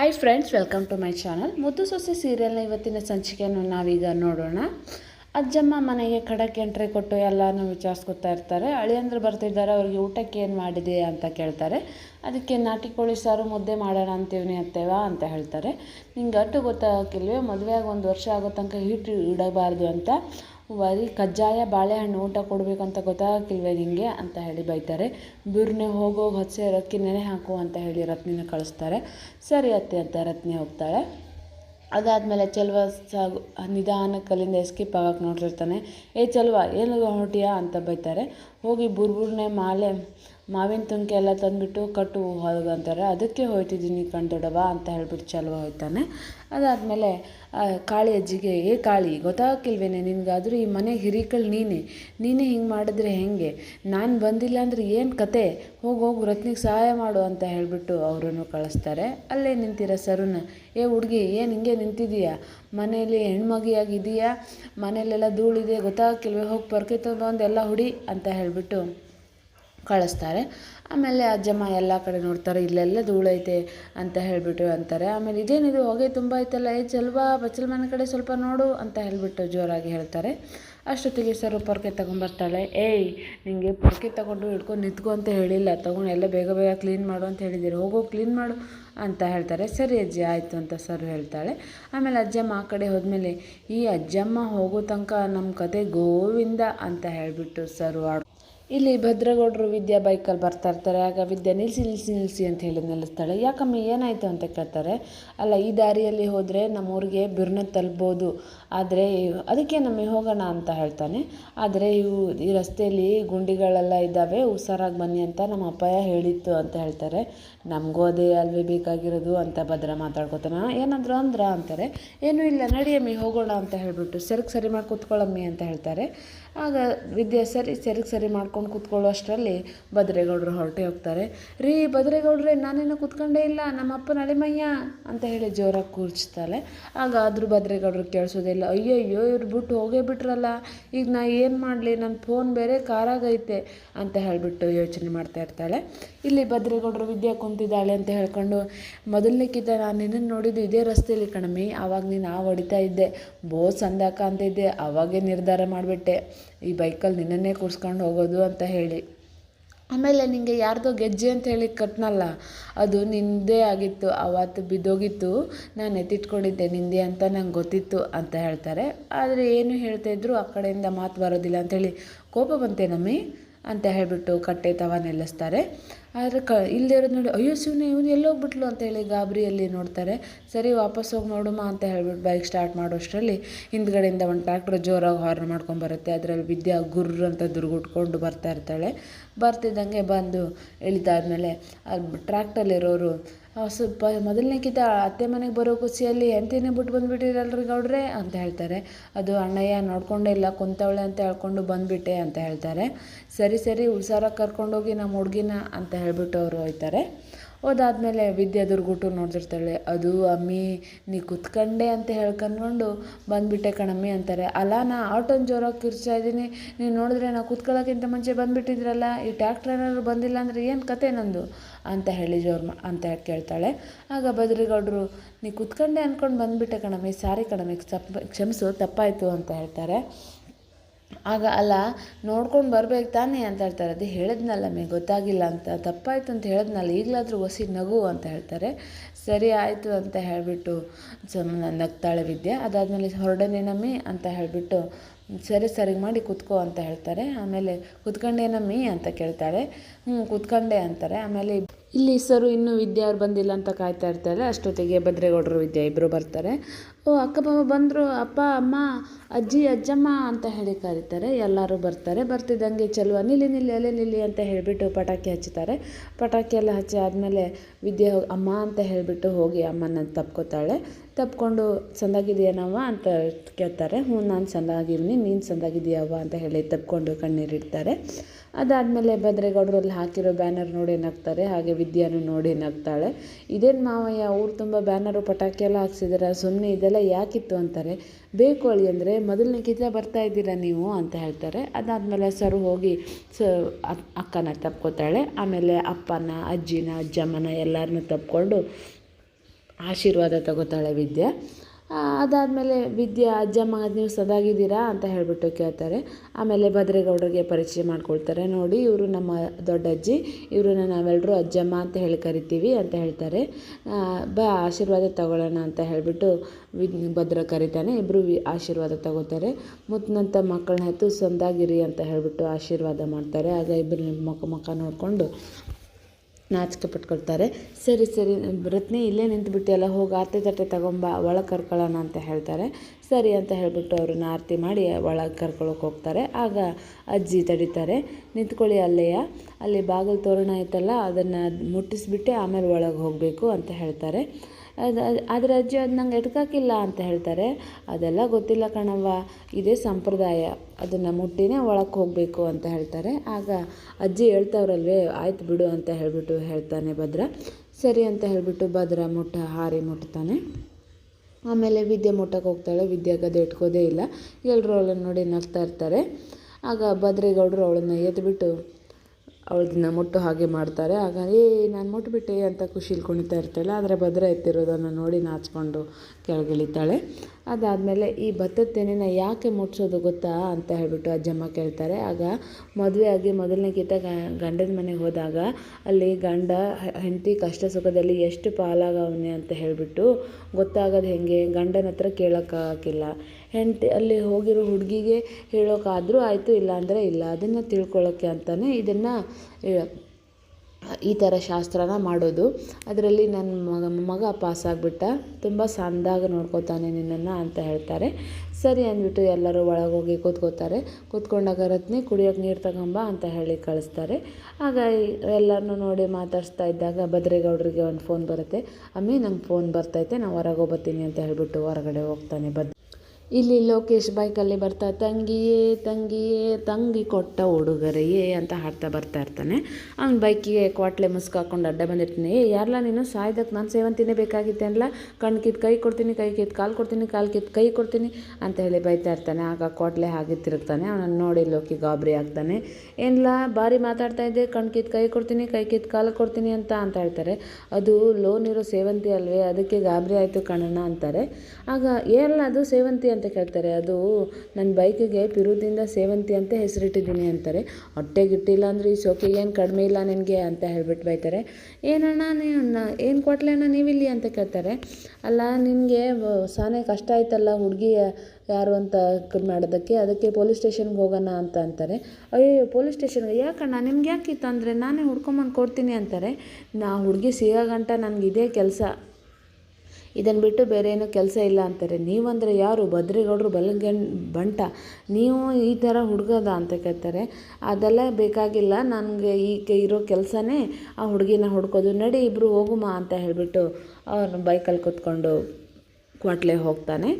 Hi friends welcome to my channel ಮುದ್ದು ಸೊಸೆ ಸೀರಿಯಲ್ನ ಇವತ್ತಿನ ಸಂಚಿಕೆಯನ್ನು ನಾವೀಗ ನೋಡೋಣ. ಅಜ್ಜಮ್ಮ ಮನೆಗೆ ಖಡಕ್ ಎಂಟ್ರಿ ಕೊಟ್ಟು ಎಲ್ಲನೂ ವಿಚಾರಿಸ್ಕೊತಾ ಇರ್ತಾರೆ. ಅಳಿಯಂದ್ರು ಬರ್ತಿದ್ದಾರೆ, ಅವ್ರಿಗೆ ಊಟಕ್ಕೆ ಏನು ಮಾಡಿದೆ ಅಂತ ಕೇಳ್ತಾರೆ. ಅದಕ್ಕೆ ನಾಟಿ ಕೋಳಿ ಸಾರು ಮುದ್ದೆ ಮಾಡೋಣ ಅಂತೀವಿ ಅಂತೇವಾ ಅಂತ ಹೇಳ್ತಾರೆ. ನಿಂಗೆ ಅಟ್ಟು ಗೊತ್ತಾಗಿಲ್ವೇ ಮದುವೆಯಾಗಿ ಒಂದು ವರ್ಷ ಆಗೋ ತನಕ ಹಿಟ್ಟು ಇಡಬಾರ್ದು ಅಂತ ಬರೀ ಕಜ್ಜಾಯ ಬಾಳೆಹಣ್ಣು ಊಟ ಕೊಡಬೇಕಂತ ಗೊತ್ತಾಗಿಲ್ವೇ ನಿನಗೆ ಅಂತ ಹೇಳಿ ಬೈತಾರೆ. ಬಿರ್ನೆ ಹೋಗೋ ಹೊಸೆ ರಕ್ಕಿ ನೆನೆ ಹಾಕು ಅಂತ ಹೇಳಿ ರತ್ನಿನ ಕಳಿಸ್ತಾರೆ. ಸರಿ ಅತ್ತೆ ಅಂತ ರತ್ನಿ ಹೋಗ್ತಾಳೆ. ಅದಾದಮೇಲೆ ಚೆಲುವ ಸಾಗು ನಿಧಾನಕ್ಕೆ ಅಲ್ಲಿಂದ ಎಸ್ಕೇಪ್ ಆಗಕ್ಕೆ ನೋಡಿರ್ತಾನೆ ಏ ಚೆಲುವ, ಏನು ಹೊರಟಿಯಾ ಅಂತ ಬೈತಾರೆ. ಹೋಗಿ ಬುರ್ಬುರ್ನೆ ಮಾಲೆ, ಮಾವಿನ ತುಂಕೆ ಎಲ್ಲ ತಂದುಬಿಟ್ಟು ಕಟ್ಟು ಅಂತಾರೆ ಅದಕ್ಕೆ ಹೋಯ್ತಿದ್ದೀನಿ ಕಣ್ ದೊಡ್ಡವ ಅಂತ ಹೇಳ್ಬಿಟ್ಟು ಚಲುವ ಹೋಯ್ತಾನೆ. ಅದಾದಮೇಲೆ ಕಾಳಿ ಅಜ್ಜಿಗೆ, ಏ ಕಾಳಿ ಗೊತ್ತಾಗಿಲ್ವೇನೆ ನಿನಗಾದರೂ ಈ ಮನೆ ಹಿರಿಕಳು ನೀನೇ. ನೀನೇ ಹಿಂಗೆ ಮಾಡಿದ್ರೆ ಹೇಗೆ? ನಾನು ಬಂದಿಲ್ಲ ಅಂದರೆ ಏನು ಕತೆ? ಹೋಗಿ ಹೋಗಿ ರತ್ನಿಗೆ ಸಹಾಯ ಮಾಡು ಅಂತ ಹೇಳಿಬಿಟ್ಟು ಅವರನ್ನು ಕಳಿಸ್ತಾರೆ. ಅಲ್ಲೇ ನಿಂತಿರ ಸರುನ, ಏ ಹುಡುಗಿ, ಏನು ಹಿಂಗೆ ನಿಂತಿದೀಯಾ? ಮನೇಲಿ ಹೆಣ್ಮಗಿಯಾಗಿದೆಯಾ? ಮನೇಲೆಲ್ಲ ಧೂಳಿದೆ ಗೊತ್ತಾಗಿಲ್ವೇ ಹೋಗಿ ಪರ್ಕೆ ತೊಗೊಂಡು ಎಲ್ಲ ಹುಡಿ ಅಂತ ಹೇಳಿಬಿಟ್ಟು ಕಳಿಸ್ತಾರೆ. ಆಮೇಲೆ ಅಜ್ಜಮ್ಮ ಎಲ್ಲ ಕಡೆ ನೋಡ್ತಾರೆ, ಇಲ್ಲೆಲ್ಲ ಧೂಳೈತೆ ಅಂತ ಹೇಳಿಬಿಟ್ಟು ಅಂತಾರೆ. ಆಮೇಲೆ ಇದೇನಿದು ಹೊಗೆ ತುಂಬ ಐತಲ್ಲ, ಏ ಚಲ್ವಾ, ಬಚ್ಚಲ ಮನೆ ಕಡೆ ಸ್ವಲ್ಪ ನೋಡು ಅಂತ ಹೇಳಿಬಿಟ್ಟು ಜೋರಾಗಿ ಹೇಳ್ತಾರೆ. ಅಷ್ಟೊತ್ತಿಗೆ ಸರ್ ಪೊರ್ಕೆ ತೊಗೊಂಬರ್ತಾಳೆ ಏಯ್ ನಿಮಗೆ ಪೊರ್ಕೆ ತೊಗೊಂಡು ಹಿಡ್ಕೊಂಡು ನಿಂತ್ಕೊ ಅಂತ ಹೇಳಿಲ್ಲ. ತೊಗೊಂಡು ಎಲ್ಲ ಬೇಗ ಬೇಗ ಕ್ಲೀನ್ ಮಾಡು ಅಂತ ಹೇಳಿದ್ದೀರಿ. ಹೋಗೋ ಕ್ಲೀನ್ ಮಾಡು ಅಂತ ಹೇಳ್ತಾರೆ. ಸರಿ ಅಜ್ಜಿ, ಆಯಿತು ಅಂತ ಸರ್ ಹೇಳ್ತಾಳೆ. ಆಮೇಲೆ ಅಜ್ಜಮ್ಮ ಆ ಕಡೆ ಹೋದ್ಮೇಲೆ, ಈ ಅಜ್ಜಮ್ಮ ಹೋಗೋ ತನಕ ನಮ್ಮ ಕತೆ ಗೋವಿಂದ ಅಂತ ಹೇಳಿಬಿಟ್ಟು ಸರ್ ಆಡ್ ಇಲ್ಲಿ ಭದ್ರಗೌಡರು ವಿದ್ಯಾ ಬೈಕಲ್ಲಿ ಬರ್ತಾ ಇರ್ತಾರೆ. ಆಗ ವಿದ್ಯಾ ನಿಲ್ಲಿಸಿ ನಿಲ್ಲಿಸಿ ನಿಲ್ಲಿಸಿ ಅಂತ ಹೇಳಿ ನಿಲ್ಲಿಸ್ತಾಳೆ. ಯಾಕಮ್ಮ ಏನಾಯಿತು ಅಂತ ಕೇಳ್ತಾರೆ. ಅಲ್ಲ, ಈ ದಾರಿಯಲ್ಲಿ ಹೋದರೆ ನಮ್ಮೂರಿಗೆ ಬಿರ್ನ ತಲುಪ್ಬೋದು ಆದರೆ ಅದಕ್ಕೆ ನಮಗೆ ಹೋಗೋಣ ಅಂತ ಹೇಳ್ತಾನೆ. ಆದರೆ ಇವು, ಈ ರಸ್ತೆಯಲ್ಲಿ ಗುಂಡಿಗಳೆಲ್ಲ ಇದ್ದಾವೆ. ಹುಷಾರಾಗಿ ಬನ್ನಿ ಅಂತ ನಮ್ಮ ಅಪ್ಪಯ್ಯ ಹೇಳಿತ್ತು ಅಂತ ಹೇಳ್ತಾರೆ. ನಮಗೂ ಅದೇ ಅಲ್ವೇ ಬೇಕಾಗಿರೋದು ಅಂತ ಭದ್ರ ಮಾತಾಡ್ಕೋತಾನ. ಏನಾದರೂ ಅಂದ್ರ ಅಂತಾರೆ. ಏನೂ ಇಲ್ಲ, ನಡಿಯಮ್ಮಿ, ಹೋಗೋಣ ಅಂತ ಹೇಳಿಬಿಟ್ಟು ಸೆರಗ್ ಸರಿ ಮಾಡಿ ಕೂತ್ಕೊಳ್ಳಮ್ಮಿ ಅಂತ ಹೇಳ್ತಾರೆ. ಆಗ ವಿದ್ಯೆ ಸರಿ, ಸೆರಗ್ ಸರಿ ಮಾಡ್ಕೊಂಡು ಕೂತ್ಕೊಳ್ಳೋ ಅಷ್ಟರಲ್ಲಿ ಭದ್ರೇಗೌಡರು ಹೊರಟೆ ಹೋಗ್ತಾರೆ. ರೀ, ಭದ್ರೇಗೌಡ್ರೆ, ನಾನೇನು ಕೂತ್ಕೊಂಡೇ ಇಲ್ಲ. ನಮ್ಮ ಅಪ್ಪನ ಅಳಿಮಯ್ಯ ಅಂತ ಹೇಳಿ ಜೋರಾಗಿ ಕೂರ್ಚ್ತಾಳೆ. ಆಗ ಆದರೂ ಭದ್ರೇಗೌಡ್ರು ಕೇಳಿಸೋದಿಲ್ಲ. ಅಯ್ಯೋ ಇವ್ರು ಬಿಟ್ಟು ಹೋಗೇ ಬಿಟ್ರಲ್ಲ. ಈಗ ನಾ ಏನು ಮಾಡಲಿ? ನನ್ನ ಫೋನ್ ಬೇರೆ ಕಾರಾಗೈತೆ ಅಂತ ಹೇಳಿಬಿಟ್ಟು ಯೋಚನೆ ಮಾಡ್ತಾ ಇರ್ತಾಳೆ. ಇಲ್ಲಿ ಭದ್ರೇಗೌಡರು ವಿದ್ಯಾ ಕುಂತಿದ್ದಾಳೆ ಅಂತ ಹೇಳ್ಕೊಂಡು ಮೊದಲನೇಕ್ಕಿಂತ ನಾನು ನಿನ್ನನ್ನು ನೋಡಿದ್ದು ಇದೇ ರಸ್ತೆಯಲ್ಲಿ ಕಣಮಿ ಆವಾಗ ನೀನು ಆ ಹೊಡಿತಾ ಇದ್ದೆ. ಬೋಸ್ ಸಂದಾಕ ಅಂತ ಇದ್ದೆ ಆವಾಗೇ ನಿರ್ಧಾರ ಮಾಡಿಬಿಟ್ಟೆ. ಈ ಬೈಕಲ್ಲಿ ನಿನ್ನನ್ನೇ ಕೂರ್ಸ್ಕೊಂಡು ಹೋಗೋದು ಅಂತ ಹೇಳಿ. ಆಮೇಲೆ ನಿನಗೆ ಯಾರ್ದೋ ಗೆಜ್ಜೆ ಅಂತ ಹೇಳಿ ಕಟ್ನಲ್ಲ. ಅದು ನಿಂದೇ ಆಗಿತ್ತು. ಅವತ್ತು ಬಿದ್ದೋಗಿತ್ತು. ನಾನು ಎತ್ತಿಟ್ಕೊಂಡಿದ್ದೆ. ನಿಂದೆ ಅಂತ ನಂಗೆ ಗೊತ್ತಿತ್ತು ಅಂತ ಹೇಳ್ತಾರೆ. ಆದರೆ ಏನು ಹೇಳ್ತಾ ಇದ್ರು? ಆ ಕಡೆಯಿಂದ ಮಾತು ಬರೋದಿಲ್ಲ ಅಂಥೇಳಿ ಕೋಪ ಬಂತೇನಮ್ಮಿ? ಅಂತ ಹೇಳಿಬಿಟ್ಟು ಕಟ್ಟೆ ತವ ನಿಲ್ಲಿಸ್ತಾರೆ ಆದರೆ ಕ ಇಲ್ಲದೆ ನೋಡಿ, ಅಯ್ಯೋ ಶಿವನೇ, ಇವನು ಎಲ್ಲೋಗ್ಬಿಟ್ಲು ಅಂತ ಹೇಳಿ ಗಾಬರಿಯಲ್ಲಿ ನೋಡ್ತಾರೆ. ಸರಿ, ವಾಪಸ್ ಹೋಗಿ ನೋಡುಮ ಅಂತ ಹೇಳ್ಬಿಟ್ಟು ಬೈಕ್ ಸ್ಟಾರ್ಟ್ ಮಾಡೋಷ್ಟರಲ್ಲಿ ಹಿಂದ್ಗಡೆಯಿಂದ ಒಂದು ಟ್ರ್ಯಾಕ್ಟ್ರ್ ಜೋರಾಗಿ ಹಾರ್ನ್ ಮಾಡ್ಕೊಂಬರುತ್ತೆ ಅದರಲ್ಲಿ ವಿದ್ಯಾ ಗುರ್ರ ಅಂತ ದುರ್ಗುಟ್ಕೊಂಡು ಬರ್ತಾ ಇರ್ತಾಳೆ. ಬರ್ತಿದ್ದಂಗೆ ಬಂದು ಇಳಿದಾದ್ಮೇಲೆ ಅಲ್ಲಿ ಟ್ರ್ಯಾಕ್ಟಲ್ಲಿರೋರು ಸ್ವಲ್ಪ ಮೊದಲನೇಕ್ಕಿಂತ ಅತ್ತೆ ಮನೆಗೆ ಬರೋ ಖುಷಿಯಲ್ಲಿ ಹೆಂಡ್ತಿನೇ ಬಿಟ್ಟು ಬಂದುಬಿಟ್ಟಿರಲ್ರಿ ಗೌಡ್ರೆ ಅಂತ ಹೇಳ್ತಾರೆ. ಅದು ಅಣ್ಣಯ್ಯ ನೋಡ್ಕೊಂಡೇ ಇಲ್ಲ, ಕುಂತವಳೆ ಅಂತ ಹೇಳ್ಕೊಂಡು ಬಂದುಬಿಟ್ಟೆ ಅಂತ ಹೇಳ್ತಾರೆ. ಸರಿ ಸರಿ, ಹುಷಾರಾಗಿ ಕರ್ಕೊಂಡೋಗಿ ನಮ್ಮ ಹುಡುಗಿನ ಅಂತ ಹೇಳಿಬಿಟ್ಟು ಅವರು ಹೋಯ್ತಾರೆ. ಹೋದಾದ್ಮೇಲೆ ವಿದ್ಯಾ ದುರ್ಗುಟ್ಟು ನೋಡ್ತಿರ್ತಾಳೆ, ಅದು ಅಮ್ಮಿ, ನೀ ಕುತ್ಕಂಡೆ ಅಂತ ಹೇಳ್ಕೊಂಡ್ಕೊಂಡು ಬಂದುಬಿಟ್ಟೆ ಕಣಮ್ಮಿ ಅಂತಾರೆ. ಅಲ್ಲ, ನಾ ಆಟೋನ ಜೋರಾಗಿ ಕಿರ್ಚಾ ಇದ್ದೀನಿ. ನೀವು ನೋಡಿದ್ರೆ ನಾವು ಕುತ್ಕೊಳ್ಳೋಕ್ಕಿಂತ ಮುಂಚೆ ಬಂದುಬಿಟ್ಟಿದ್ರಲ್ಲ, ಈ ಟ್ಯಾಕ್ಟ್ರ್ ಏನಾದ್ರು ಬಂದಿಲ್ಲ ಅಂದರೆ ಏನು ಕತೆ ನಂದು? ಅಂತ ಹೇಳಿ ಜೋರು ಮಾ ಅಂತ ಕೇಳ್ತಾಳೆ. ಆಗ ಬದ್ರಿಗೌಡರು, ನೀ ಕುತ್ಕಂಡೆ ಅಂದ್ಕೊಂಡು ಬಂದುಬಿಟ್ಟೆ ಕಣಮ್ಮಿ, ಸಾರಿ ಕಣಮ್ಮಿ ತಪ್ಪ ಕ್ಷಮಿಸು, ತಪ್ಪಾಯಿತು ಅಂತ ಹೇಳ್ತಾರೆ. ಆಗ ಅಲ್ಲ, ನೋಡ್ಕೊಂಡು ಬರ್ಬೇಕು ತಾನೇ ಅಂತ ಹೇಳ್ತಾರೆ. ಅದು ಹೇಳಿದ್ನಲ್ಲ ಮೇ, ಗೊತ್ತಾಗಿಲ್ಲ ಅಂತ, ತಪ್ಪಾಯಿತು ಅಂತ ಹೇಳಿದ್ನಲ್ಲ, ಈಗಲಾದರೂ ಒಸಿ ನಗು ಅಂತ ಹೇಳ್ತಾರೆ. ಸರಿ ಆಯಿತು ಅಂತ ಹೇಳಿಬಿಟ್ಟು ನಗ್ತಾಳೆ ವಿದ್ಯೆ, ಅದಾದಮೇಲೆ ಹೊರಡನೇನಮ್ಮಿ ಅಂತ ಹೇಳಿಬಿಟ್ಟು, ಸರಿ ಸರಿ ಮಾಡಿ ಕುತ್ಕೋ ಅಂತ ಹೇಳ್ತಾರೆ. ಆಮೇಲೆ ಕುತ್ಕೊಂಡೇನಮ್ಮಿ ಅಂತ ಕೇಳ್ತಾಳೆ ಹ್ಞೂ ಕುತ್ಕೊಂಡೆ ಅಂತಾರೆ. ಆಮೇಲೆ ಇಲ್ಲಿ ಸರು ಇನ್ನೂ ವಿದ್ಯೆ ಅವ್ರು ಬಂದಿಲ್ಲ ಅಂತ ಕಾಯ್ತಾ ಇರ್ತಾರೆ. ಅಷ್ಟೊತ್ತಿಗೆ ಭದ್ರೇಗೌಡರು ವಿದ್ಯೆ ಇಬ್ಬರು ಬರ್ತಾರೆ. ಓ ಅಕ್ಕ ಪಾಪ ಬಂದರು, ಅಪ್ಪ, ಅಮ್ಮ, ಅಜ್ಜಿ, ಅಜ್ಜಮ್ಮ ಅಂತ ಹೇಳಿ ಕರೀತಾರೆ. ಎಲ್ಲರೂ ಬರ್ತಾರೆ. ಬರ್ತಿದ್ದಂಗೆ ಚಲುವ, ನಿಲ್ಲಿ ನಿಲ್ಲಿ ಅಲ್ಲೇ ನಿಲ್ಲಿ ಅಂತ ಹೇಳಿಬಿಟ್ಟು ಪಟಾಕಿ ಹಚ್ಚುತ್ತಾರೆ. ಪಟಾಕಿ ಎಲ್ಲ ಹಚ್ಚಿ ಆದಮೇಲೆ ವಿದ್ಯೆ ಅಮ್ಮ ಅಂತ ಹೇಳಿಬಿಟ್ಟು ಹೋಗಿ ಅಮ್ಮನ ತಪ್ಕೋತಾಳೆ. ತಪ್ಕೊಂಡು ಚೆಂದಾಗಿದೆಯೇನವ್ವ ಅಂತ ಕೇಳ್ತಾರೆ. ಹ್ಞೂ, ನಾನು ಚೆಂದಾಗಿವ್ನಿ ನೀನು ಚೆಂದಾಗಿದೆಯವ್ವ ಅಂತ ಹೇಳಿ ತಪ್ಪಿಕೊಂಡು ಕಣ್ಣೀರಿಡ್ತಾರೆ ಅದಾದಮೇಲೆ ಭದ್ರೇಗೌಡರಲ್ಲಿ ಹಾಕಿರೋ ಬ್ಯಾನರ್ ನೋಡಿ ನಗ್ತಾರೆ, ಹಾಗೆ ವಿದ್ಯಾನೂ ನೋಡಿ ನಗ್ತಾಳೆ. ಇದೇನು ಮಾವಯ್ಯ ಊರು ತುಂಬ ಬ್ಯಾನರು ಪಟಾಕಿ ಎಲ್ಲ ಹಾಕ್ಸಿದಾರೆ ಸುಮ್ಮನೆ ಇದೆಲ್ಲ ಯಾಕಿತ್ತು ಅಂತಾರೆ. ಬೇಕು ಅಳಿ ಅಂದರೆ ಮೊದಲನೇಕ್ಕಿಂತ ಬರ್ತಾ ಇದ್ದೀರಾ ನೀವು ಅಂತ ಹೇಳ್ತಾರೆ. ಅದಾದಮೇಲೆ ಸರ್ ಹೋಗಿ ಸ ಅಕ್ಕನ ತಪ್ಕೋತಾಳೆ. ಆಮೇಲೆ ಅಪ್ಪನ, ಅಜ್ಜಿನ, ಅಜ್ಜಮ್ಮನ ಎಲ್ಲರನ್ನೂ ತಪ್ಕೊಂಡು ಆಶೀರ್ವಾದ ತಗೋತಾಳೆ ವಿದ್ಯೆ. ಅದಾದಮೇಲೆ ವಿದ್ಯಾ ಅಜ್ಜಮ್ಮ ನೀವು ಸದಾಗಿದ್ದೀರಾ ಅಂತ ಹೇಳಿಬಿಟ್ಟು ಕೇಳ್ತಾರೆ. ಆಮೇಲೆ ಭದ್ರೇಗೌಡರಿಗೆ ಪರಿಚಯ ಮಾಡ್ಕೊಳ್ತಾರೆ. ನೋಡಿ, ಇವರು ನಮ್ಮ ದೊಡ್ಡಜ್ಜಿ, ಇವ್ರನ್ನ ನಾವೆಲ್ಲರೂ ಅಜ್ಜಮ್ಮ ಅಂತ ಹೇಳಿ ಕರಿತೀವಿ ಅಂತ ಹೇಳ್ತಾರೆ. ಬಾ, ಆಶೀರ್ವಾದ ತಗೊಳ್ಳೋಣ ಅಂತ ಹೇಳಿಬಿಟ್ಟು ವಿದ್, ಭದ್ರ ಕರಿತಾನೆ. ಇಬ್ಬರು ಆಶೀರ್ವಾದ ತಗೋತಾರೆ. ಮುತ್ತಿನಂಥ ಮಕ್ಕಳನ್ನ ಹೆತ್ತು ಸಂದಾಗಿರಿ ಅಂತ ಹೇಳಿಬಿಟ್ಟು ಆಶೀರ್ವಾದ ಮಾಡ್ತಾರೆ. ಆಗ ಇಬ್ಬರು ಮುಖ ಮುಖ ನೋಡಿಕೊಂಡು ನಾಚಿಕೆ ಪಟ್ಕೊಳ್ತಾರೆ ಸರಿ ಸರಿ, ರತ್ನಿ ಇಲ್ಲೇ ನಿಂತುಬಿಟ್ಟಿಯಲ್ಲ ಹೋಗಿ ಆರತಿ ತಟ್ಟೆ ತಗೊಂಬ, ಒಳಗೆ ಕರ್ಕೊಳ್ಳೋಣ ಅಂತ ಹೇಳ್ತಾರೆ. ಸರಿ ಅಂತ ಹೇಳಿಬಿಟ್ಟು ಅವ್ರನ್ನ ಆರತಿ ಮಾಡಿ ಒಳಗೆ ಕರ್ಕೊಳ್ಳೋಕೆ ಹೋಗ್ತಾರೆ. ಆಗ ಅಜ್ಜಿ ತಡಿತಾರೆ. ನಿಂತ್ಕೊಳ್ಳಿ ಅಲ್ಲೆಯ ಅಲ್ಲಿ ಬಾಗಿಲು ತೋರಣ ಐತಲ್ಲ, ಅದನ್ನು ಮುಟ್ಟಿಸ್ಬಿಟ್ಟೆ ಆಮೇಲೆ ಒಳಗೆ ಹೋಗಬೇಕು ಅಂತ ಹೇಳ್ತಾರೆ. ಅದು ಆದರೆ ಅಜ್ಜಿ ಅದು ನಂಗೆ ಎಟ್ಕಾಕಿಲ್ಲ ಅಂತ ಹೇಳ್ತಾರೆ. ಅದೆಲ್ಲ ಗೊತ್ತಿಲ್ಲ ಕಣವ್ವ, ಇದೇ ಸಂಪ್ರದಾಯ. ಅದನ್ನು ಮುಟ್ಟಿನೇ ಒಳಕ್ಕೆ ಹೋಗಬೇಕು ಅಂತ ಹೇಳ್ತಾರೆ. ಆಗ ಅಜ್ಜಿ ಹೇಳ್ತಾವ್ರಲ್ವೇ, ಆಯ್ತು ಬಿಡು ಅಂತ ಹೇಳಿಬಿಟ್ಟು ಹೇಳ್ತಾನೆ ಭದ್ರ. ಸರಿ ಅಂತ ಹೇಳಿಬಿಟ್ಟು ಭದ್ರ ಮುಟ್ಟ, ಹಾರಿ ಮುಟ್ತಾನೆ. ಆಮೇಲೆ ವಿದ್ಯೆ ಮುಟ್ಟಕ್ಕೆ ಹೋಗ್ತಾಳೆ. ವಿದ್ಯೆ ಗದೆ ಇಟ್ಕೋದೇ ಇಲ್ಲ. ಎಲ್ಲರೂ ಅವಳನ್ನು ನೋಡಿ ನಗ್ತಾ ಇರ್ತಾರೆ. ಆಗ ಭದ್ರೇಗೌಡರು ಅವಳನ್ನು ಅವಳನ್ನ ಮುಟ್ಟು ಹಾಗೆ ಮಾಡ್ತಾರೆ. ಆಗ ಏ ನಾನು ಮುಟ್ಬಿಟ್ಟೆ ಅಂತ ಖುಷಿಲಿ ಕುಣಿತಾ ಇರ್ತಾಳೆ. ಆದರೆ ಭದ್ರ ಎತ್ತಿರೋದನ್ನು ನೋಡಿ ನಾಚಿಕೊಂಡು ಕೆಳಗಿಳಿತಾಳೆ. ಅದಾದಮೇಲೆ ಈ ಭತ್ತದ ತೆನೆನ ಯಾಕೆ ಮುಟ್ಸೋದು ಗೊತ್ತಾ ಅಂತ ಹೇಳಿಬಿಟ್ಟು ಅಜ್ಜಮ್ಮ ಕೇಳ್ತಾರೆ. ಆಗ ಮದುವೆ ಆಗಿ ಮೊದಲನೇ ಗೀತ ಗಂಡನ ಮನೆಗೆ ಹೋದಾಗ ಅಲ್ಲಿ ಗಂಡ ಹೆಂಡತಿ ಕಷ್ಟ ಸುಖದಲ್ಲಿ ಎಷ್ಟು ಪಾಲಾಗವನೆ ಅಂತ ಹೇಳಿಬಿಟ್ಟು ಗೊತ್ತಾಗೋದು ಹೇಗೆ? ಗಂಡನ ಹತ್ರ ಕೇಳೋಕ್ಕಾಗಿಲ್ಲ ಹೆಂಡತಿ ಅಲ್ಲಿ ಹೋಗಿರೋ ಹುಡುಗಿಗೆ ಹೇಳೋಕ್ಕಾದರೂ ಆಯಿತು, ಇಲ್ಲಾಂದರೆ ಇಲ್ಲ. ಅದನ್ನು ತಿಳ್ಕೊಳ್ಳೋಕ್ಕೆ ಅಂತಲೇ ಇದನ್ನು ಈ ಥರ ಶಾಸ್ತ್ರನ ಮಾಡೋದು. ಅದರಲ್ಲಿ ನನ್ನ ಮಗ ಮಗ ಪಾಸಾಗ್ಬಿಟ್ಟ ತುಂಬ ಸಂದಾಗ ನೋಡ್ಕೋತಾನೆ ನಿನ್ನನ್ನು ಅಂತ ಹೇಳ್ತಾರೆ. ಸರಿ ಅಂದ್ಬಿಟ್ಟು ಎಲ್ಲರೂ ಒಳಗೆ ಹೋಗಿ ಕೂತ್ಕೋತಾರೆ. ಕೂತ್ಕೊಂಡಾಗ ರತ್ನಿ, ಕುಡಿಯೋಕೆ ನೀರು ತಗೊಂಬ ಅಂತ ಹೇಳಿ ಕಳಿಸ್ತಾರೆ. ಆಗ ಎಲ್ಲರನ್ನೂ ನೋಡಿ ಮಾತಾಡಿಸ್ತಾ ಇದ್ದಾಗ ಭದ್ರೇಗೌಡರಿಗೆ ಒಂದು ಫೋನ್ ಬರುತ್ತೆ. ಅಮ್ಮಿ, ನಂಗೆ ಫೋನ್ ಬರ್ತೈತೆ, ನಾನು ಹೊರಗೆ ಹೋಗ್ಬತ್ತೀನಿ ಅಂತ ಹೇಳಿಬಿಟ್ಟು ಹೊರಗಡೆ ಹೋಗ್ತಾನೆ ಬದ್ ಇಲ್ಲಿ ಲೋಕೇಶ್ ಬೈಕಲ್ಲಿ ಬರ್ತಾ, ತಂಗಿಯೇ ತಂಗಿಯೇ, ತಂಗಿ ಕೊಟ್ಟ ಉಡುಗೊರೆಯೇ ಅಂತ ಹಾಡ್ತಾ ಬರ್ತಾ ಇರ್ತಾನೆ. ಅವ್ನ ಬೈಕಿಗೆ ಕ್ವಾಟ್ಲೆ ಮುಸ್ಕ್ ಹಾಕೊಂಡು ಅಡ್ಡ ಬಂದಿರ್ತೀನಿ, ಏ ಯಾರಲ್ಲ ನೀನು? ಸಾಯ್ದಕ್ಕೆ ನಾನು ಸೇವಂತಿನೇ ಬೇಕಾಗಿತ್ತೆ ಅಲ್ಲ ಕಣ್ಣು ಕಿತ್ತು ಕೈ ಕೊಡ್ತೀನಿ ಕೈ ಕಿತ್ತು ಕಾಲು ಕೊಡ್ತೀನಿ ಕಾಲು ಕಿತ್ತು ಕೈ ಕೊಡ್ತೀನಿ ಅಂತ ಹೇಳಿ ಬೈತಾ ಇರ್ತಾನೆ. ಆಗ ಕ್ವಾಟ್ಲೆ ಹಾಗೆ ತಿರುಗ್ತಾನೆ. ಅವನನ್ನು ನೋಡಿ ಲೋಕಿ ಗಾಬರಿ ಆಗ್ತಾನೆ. ಏನಿಲ್ಲ ಭಾರಿ ಮಾತಾಡ್ತಾ ಇದ್ದೆ ಕಣ್ಣು ಕಿತ್ತು ಕೈ ಕೊಡ್ತೀನಿ ಕೈ ಕಿತ್ತು ಕಾಲು ಕೊಡ್ತೀನಿ ಅಂತ ಅಂತ ಹೇಳ್ತಾರೆ. ಅದು ಲೋನ್ ಇರೋ ಸೇವಂತಿ ಅಲ್ವೇ, ಅದಕ್ಕೆ ಗಾಬರಿ ಆಯಿತು ಕಣಣ್ಣ ಅಂತಾರೆ. ಆಗ ಏನಲ್ಲ ಅದು ಸೇವಂತಿ ಅಂತ? ಕೇಳ್ತಾರೆ, ಅದು ನನ್ನ ಬೈಕಿಗೆ ಪಿರುದಿಂದ ಸೇವಂತಿ ಅಂತ ಹೆಸರಿಟ್ಟಿದ್ದೀನಿ ಅಂತಾರೆ. ಹೊಟ್ಟೆಗಿಟ್ಟಿಲ್ಲ ಅಂದರೆ ಈ ಸೋಕಿಗೆ ಏನು ಕಡಿಮೆ ಇಲ್ಲ ನಿನಗೆ ಅಂತ ಹೇಳ್ಬಿಟ್ಟು ಬೈತಾರೆ. ಏನಣ್ಣ ನೀವು ಏನು ಕೊಟ್ಲೆ ಅಣ್ಣ ನೀವಿಲ್ಲಿ? ಅಂತ ಕೇಳ್ತಾರೆ. ಅಲ್ಲ, ನಿನಗೆ ಸಾನೆ ಕಷ್ಟ ಆಯ್ತಲ್ಲ ಹುಡುಗಿ ಯಾರು ಅಂತ ಮಾಡೋದಕ್ಕೆ, ಅದಕ್ಕೆ ಪೊಲೀಸ್ ಸ್ಟೇಷನ್ಗೆ ಹೋಗೋಣ ಅಂತ ಅಂತಾರೆ. ಅಯ್ಯೋ ಪೊಲೀಸ್ ಸ್ಟೇಷನ್ಗೆ? ಯಾಕಣ್ಣ? ನಿಮ್ಗೆ ಯಾಕಿತ್ತು ಅಂದರೆ ನಾನೇ ಹುಡ್ಕೊಂಬಂದು ಕೊಡ್ತೀನಿ ಅಂತಾರೆ. ನಾ ಹುಡುಗಿ ಸಿಗೋ ಗಂಟ ನನಗಿದೇ ಕೆಲಸ. ಇದನ್ನು ಬಿಟ್ಟು ಬೇರೆ ಏನೂ ಕೆಲಸ ಇಲ್ಲ ಅಂತಾರೆ. ನೀವಂದರೆ ಯಾರು? ಭದ್ರೇಗೌಡರು ಬಲಗನ್ ಬಂಟ. ನೀವು ಈ ಥರ ಹುಡುಗದ ಅಂತ ಕೇಳ್ತಾರೆ. ಅದೆಲ್ಲ ಬೇಕಾಗಿಲ್ಲ. ನನಗೆ ಈಗ ಇರೋ ಕೆಲಸನೇ ಆ ಹುಡುಗಿನ ಹುಡ್ಕೋದು. ನಡಿ ಇಬ್ಬರು ಹೋಗುಮ ಅಂತ ಹೇಳಿಬಿಟ್ಟು ಅವ್ರನ್ನ ಬೈಕಲ್ಲಿ ಕೂತ್ಕೊಂಡು ಕ್ವಾಟ್ಲೆ ಹೋಗ್ತಾನೆ.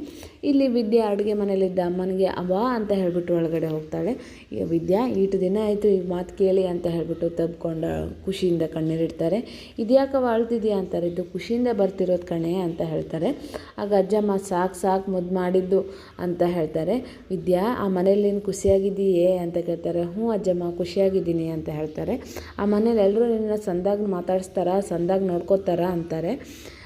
ಇಲ್ಲಿ ವಿದ್ಯಾ ಅಡುಗೆ ಮನೇಲಿದ್ದ ಅಮ್ಮನಿಗೆ ಅವಾ ಅಂತ ಹೇಳಿಬಿಟ್ಟು ಒಳಗಡೆ ಹೋಗ್ತಾಳೆ. ವಿದ್ಯಾ ಈಟು ದಿನ ಆಯಿತು ಈ ಮಾತು ಕೇಳಿ ಅಂತ ಹೇಳಿಬಿಟ್ಟು ತಬ್ಕೊಂಡು ಖುಷಿಯಿಂದ ಕಣ್ಣೀರಿಡ್ತಾರೆ. ಇದ್ಯಾಕವ ಅಳ್ತಿದ್ಯಾ ಅಂತಾರೆ. ಇದು ಖುಷಿಯಿಂದ ಬರ್ತಿರೋದು ಕಣೆ ಅಂತ ಹೇಳ್ತಾರೆ. ಆಗ ಅಜ್ಜಮ್ಮ ಸಾಕು ಸಾಕು ಮುದ್ದು ಮಾಡಿದ್ದು ಅಂತ ಹೇಳ್ತಾರೆ. ವಿದ್ಯಾ, ಆ ಮನೇಲಿ ಖುಷಿಯಾಗಿದ್ದೀಯೇ? ಅಂತ ಕೇಳ್ತಾರೆ. ಹ್ಞೂ ಅಜ್ಜಮ್ಮ, ಖುಷಿಯಾಗಿದ್ದೀನಿ ಅಂತ ಹೇಳ್ತಾರೆ. ಆ ಮನೇಲಿ ಎಲ್ಲರೂ ನಿನ್ನ ಸಂದಾಗ ಮಾತಾಡಿಸ್ತಾರ? ಸಂದಾಗ ನೋಡ್ಕೋತಾರ? ಅಂತಾರೆ.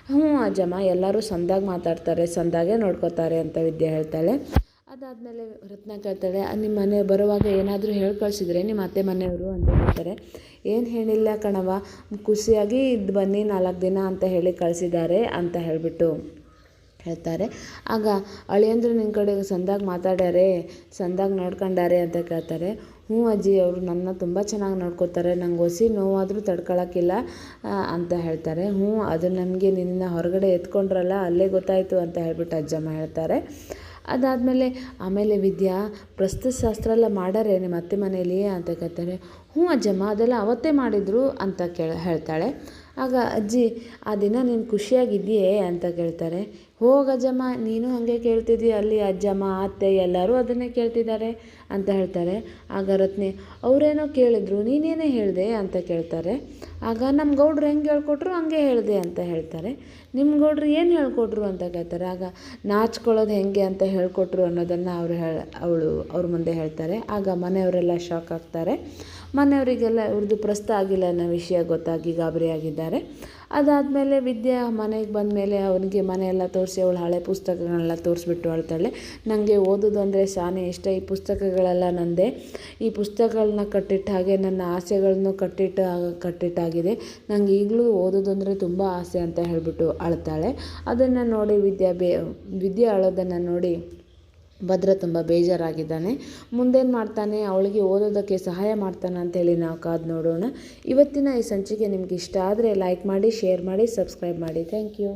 ಹ್ಞೂ ಅಜ್ಜಮ್ಮ, ಎಲ್ಲರೂ ಸಂದಾಗಿ ಮಾತಾಡ್ತಾರೆ, ಸಂದಾಗೆ ನೋಡ್ಕೋತಾರೆ ಅಂತ ವಿದ್ಯೆ ಹೇಳ್ತಾಳೆ. ಅದಾದಮೇಲೆ ರತ್ನ ಕೇಳ್ತಾಳೆ ನಿಮ್ಮ ಮನೆ ಬರುವಾಗ ಏನಾದರೂ ಹೇಳಿ ಕಳಿಸಿದ್ರೆ ನಿಮ್ಮ ಅತ್ತೆ ಮನೆಯವರು ಅಂತ ಹೇಳ್ತಾರೆ. ಏನು ಹೇಳಿಲ್ಲ ಕಣವ ಖುಷಿಯಾಗಿ ಇದು ಬನ್ನಿ, ನಾಲ್ಕು ದಿನ ಅಂತ ಹೇಳಿ ಕಳಿಸಿದ್ದಾರೆ ಅಂತ ಹೇಳಿಬಿಟ್ಟು ಹೇಳ್ತಾರೆ. ಆಗ ಅಳಿಯಂದ್ರು ನಿನ್ನ ಕಡೆ ಸಂದಾಗಿ ಮಾತಾಡ್ಯಾರೆ, ಸಂದಾಗ ನೋಡ್ಕೊಂಡಾರೆ ಅಂತ ಕೇಳ್ತಾರೆ. ಹ್ಞೂ ಅಜ್ಜಿ, ಅವರು ನನ್ನ ತುಂಬ ಚೆನ್ನಾಗಿ ನೋಡ್ಕೋತಾರೆ, ನಂಗೆ ಒಸಿ ನೋವಾದರೂ ತಡ್ಕೊಳಕ್ಕಿಲ್ಲ ಅಂತ ಹೇಳ್ತಾರೆ. ಹ್ಞೂ, ಅದು ನಮಗೆ ನಿನ್ನ ಹೊರಗಡೆ ಎತ್ಕೊಂಡ್ರಲ್ಲ, ಅಲ್ಲೇ ಗೊತ್ತಾಯಿತು ಅಂತ ಹೇಳ್ಬಿಟ್ಟು ಅಜ್ಜಮ್ಮ ಹೇಳ್ತಾರೆ. ಅದಾದಮೇಲೆ, ಆಮೇಲೆ ವಿದ್ಯಾ, ಪ್ರಸ್ತುತ ಶಾಸ್ತ್ರ ಎಲ್ಲ ಮಾಡಾರೆ ನಿಮ್ಮ ಅತ್ತೆ ಮನೇಲಿ ಅಂತ ಕೇಳ್ತಾರೆ. ಹ್ಞೂ ಅಜ್ಜಮ್ಮ, ಅದೆಲ್ಲ ಅವತ್ತೇ ಮಾಡಿದರು ಅಂತ ಕೇಳ, ಹೇಳ್ತಾಳೆ. ಆಗ ಅಜ್ಜಿ, ಆ ದಿನ ನೀನು ಖುಷಿಯಾಗಿದ್ದೀಯೇ ಅಂತ ಕೇಳ್ತಾರೆ. ಹೋಗಜ್ಜಮ್ಮ ನೀನು ಹಾಗೆ ಕೇಳ್ತಿದ್ದಿ? ಅಲ್ಲಿ ಅಜ್ಜಮ್ಮ, ಅತ್ತೆ ಎಲ್ಲರೂ ಅದನ್ನೇ ಕೇಳ್ತಿದ್ದಾರೆ ಅಂತ ಹೇಳ್ತಾರೆ. ಆಗ ರತ್ನೆ, ಅವರೇನೋ ಕೇಳಿದ್ರು, ನೀನೇನೇ ಹೇಳಿದೆ? ಅಂತ ಕೇಳ್ತಾರೆ. ಆಗ ನಮ್ಮ ಗೌಡ್ರು ಹೆಂಗೆ ಹೇಳ್ಕೊಟ್ರು, ಹಂಗೆ ಹೇಳಿದೆ ಅಂತ ಹೇಳ್ತಾರೆ. ನಿಮ್ಮ ಗೌಡ್ರು ಏನು ಹೇಳ್ಕೊಟ್ರು ಅಂತ ಕೇಳ್ತಾರೆ. ಆಗ ನಾಚ್ಕೊಳ್ಳೋದು ಹೆಂಗೆ ಅಂತ ಹೇಳ್ಕೊಟ್ರು ಅನ್ನೋದನ್ನು ಅವರು ಹೇಳ, ಅವಳು ಅವ್ರ ಮುಂದೆ ಹೇಳ್ತಾರೆ. ಆಗ ಮನೆಯವರೆಲ್ಲ ಶಾಕ್ ಆಗ್ತಾರೆ. ಮನೆಯವರಿಗೆಲ್ಲ ಇವ್ರದ್ದು ಪ್ರಸ್ತ ಆಗಿಲ್ಲ ಅನ್ನೋ ವಿಷಯ ಗೊತ್ತಾಗಿ ಗಾಬರಿ ಆಗಿದ್ದಾರೆ. ಅದಾದಮೇಲೆ ವಿದ್ಯಾ ಮನೆಗೆ ಬಂದಮೇಲೆ ಅವನಿಗೆ ಮನೆಯೆಲ್ಲ ತೋರಿಸಿ, ಅವಳು ಹಳೆ ಪುಸ್ತಕಗಳನ್ನೆಲ್ಲ ತೋರಿಸ್ಬಿಟ್ಟು ಅಳ್ತಾಳೆ ನನಗೆ ಓದೋದು ಅಂದರೆ ಶಾನೆ ಇಷ್ಟ, ಈ ಪುಸ್ತಕಗಳೆಲ್ಲ ನಂದೆ. ಈ ಪುಸ್ತಕಗಳನ್ನ ಕಟ್ಟಿಟ್ಟ ಹಾಗೆ ನನ್ನ ಆಸೆಗಳನ್ನು ಕಟ್ಟಿಟ್ಟ ಕಟ್ಟಿಟ್ಟಾಗಿದೆ ನನಗೆ ಈಗಲೂ ಓದೋದು ಅಂದರೆ ತುಂಬ ಆಸೆ ಅಂತ ಹೇಳಿಬಿಟ್ಟು ಅಳ್ತಾಳೆ. ಅದನ್ನು ನೋಡಿ ವಿದ್ಯಾ ಬೇ, ವಿದ್ಯೆ ಅಳೋದನ್ನು ನೋಡಿ ಭದ್ರ ತುಂಬ ಬೇಜಾರಾಗಿದ್ದಾನೆ. ಮುಂದೇನು ಮಾಡ್ತಾನೆ? ಅವಳಿಗೆ ಓದೋದಕ್ಕೆ ಸಹಾಯ ಮಾಡ್ತಾನೆ ಅಂತೇಳಿ ನಾವು ಕಾದು ನೋಡೋಣ. ಇವತ್ತಿನ ಈ ಸಂಚಿಕೆ ನಿಮ್ಗೆ ಇಷ್ಟ ಆದರೆ ಲೈಕ್ ಮಾಡಿ ಶೇರ್ ಮಾಡಿ ಸಬ್ಸ್ಕ್ರೈಬ್ ಮಾಡಿ. Thank you